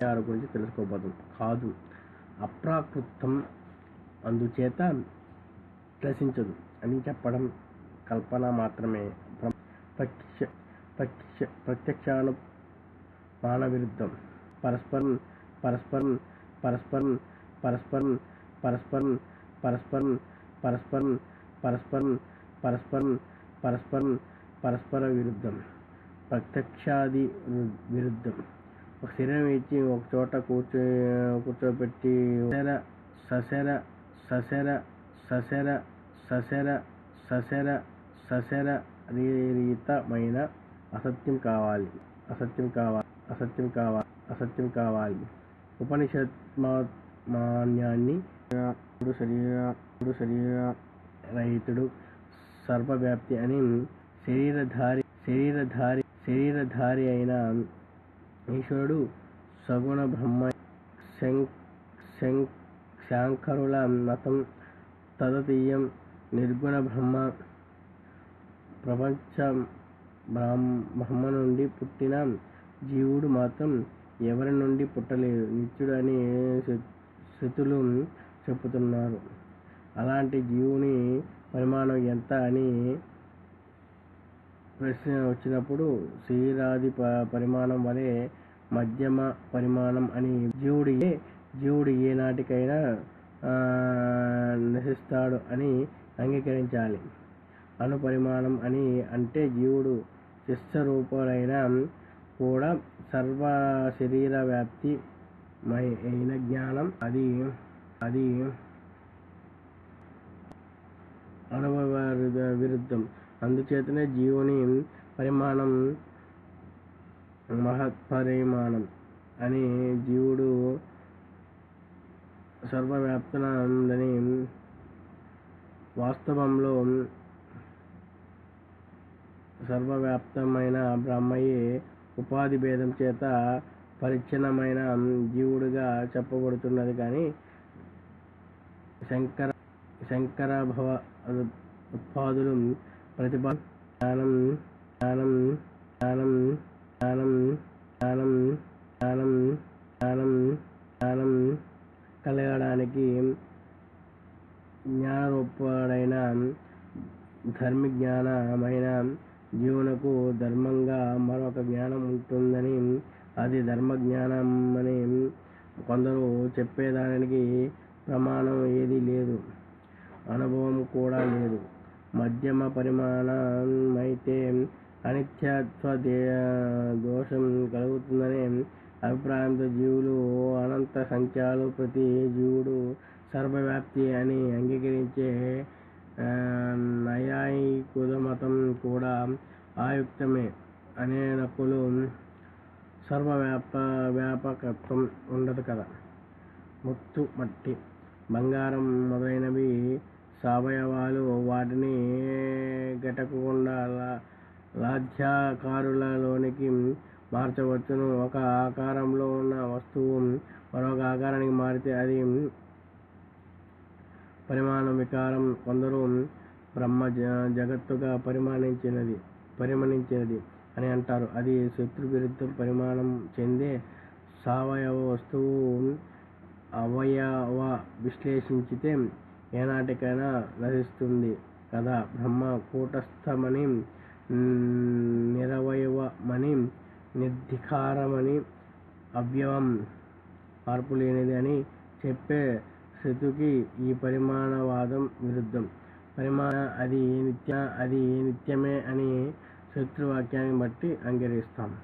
విషయాల గురించి తెలుసుకోబోదు కాదు అప్రాకృతం అందుచేత రసించదు అని చెప్పడం కల్పన మాత్రమే ప్రత్యక్ష ప్రత్యక్ష ప్రత్యక్షాను మాన విరుద్ధం పరస్పరం పరస్పరం పరస్పరం పరస్పరం పరస్పరం పరస్పరం పరస్పరం పరస్పరం పరస్పరం పరస్పరం పరస్పర విరుద్ధం ప్రత్యక్షాది విరుద్ధం ఒక శరీరం ఇచ్చి ఒక చోట కూర్చో కూర్చోబెట్టి ససెర ససెర ససెర ససెర ససెర ససెర ససెర రీతమైన అసత్యం కావాలి. అసత్యం కావాలి. అసత్యం కావాలి. అసత్యం కావాలి. ఉపనిషత్మాన్యాన్ని మాన్యాన్ని ఇప్పుడు శరీర ఇప్పుడు శరీర రహితుడు సర్వవ్యాప్తి అని శరీరధారి శరీరధారి శరీరధారి అయిన ఈశ్వరుడు సగుణ బ్రహ్మ శం- శాంకరుల మతం తదతీయం నిర్గుణ బ్రహ్మ. ప్రపంచ బ్రాహ్మ- బ్రహ్మ నుండి పుట్టిన జీవుడు మాత్రం ఎవరి నుండి పుట్టలేదు? నిత్యుడు అని శృతులు చెప్పుతున్నారు. అలాంటి జీవుని పరిమాణం ఎంత అని ప్రశ్న వచ్చినప్పుడు శరీరాది ప- పరిమాణం వలె మధ్యమ పరిమాణం అని జీవుడి జీవుడు ఏనాటికైనా నశిస్తాడు అని అంగీకరించాలి. అణు పరిమాణం అని అంటే జీవుడు శిష్టరూపుడైన కూడా సర్వ శరీర వ్యాప్తి మై- అయిన జ్ఞానం. అది అది అనుభవ విరుద్ధం అందుచేతనే జీవుని పరిమాణం మహత్పరిమాణం అని జీవుడు సర్వవ్యాప్తనందని వాస్తవంలో సర్వవ్యాప్తమైన బ్రహ్మయే ఉపాధి భేదం చేత పరిచ్ఛిన్నమైన జీవుడిగా చెప్పబడుతున్నది. కానీ శంకర శంకర భవ ఉత్పాదులు ప్రతిభ జ్ఞానం జ్ఞానం జ్ఞానం జ్ఞానం జ్ఞానం జ్ఞానం జ్ఞానం జ్ఞానం కలగడానికి జ్ఞానరూపుడైన ధర్మ జ్ఞానమైన జీవునకు ధర్మంగా మరొక జ్ఞానం ఉంటుందని అది ధర్మ జ్ఞానం అని కొందరు చెప్పేదానికి ప్రమాణం ఏదీ లేదు అనుభవం కూడా లేదు. మధ్యమ పరిమాణం అయితే అనిత్యత్వ దోషం కలుగుతుందనే అభిప్రాయంతో జీవులు అనంత సంఖ్యలో ప్రతి జీవుడు సర్వవ్యాప్తి అని అంగీకరించే నయాయికుల మతం కూడా ఆయుక్తమే అనే నకులు సర్వవ్యాప వ్యాపకత్వం ఉండదు కదా. ముత్తు మట్టి బంగారం మొదలైనవి సవయవాలు వాటిని గటకకుండా లా- లాధ్యాకారులలోనికి మార్చవచ్చును. ఒక ఆకారంలో ఉన్న వస్తువు మరొక ఆకారానికి మారితే అది పరిమాణం వికారం కొందరు బ్రహ్మ జ- జగత్తుగా పరిమాణించినది పరిమణించినది అని అంటారు. అది శత్రు విరుద్ధ పరిమాణం చెందే సావయవ వస్తువు అవయవ విశ్లేషించితే ఏనాటికైనా నశిస్తుంది కదా? బ్రహ్మ కూటస్థమని నిరవయవమని నిర్ధికారమని అవ్యవం మార్పు లేనిది అని చెప్పే శృతికి ఈ పరిమాణవాదం విరుద్ధం. పరిమాణ అది నిత్య అది నిత్యమే అని శత్రువాక్యాన్ని బట్టి అంగీకరిస్తాం.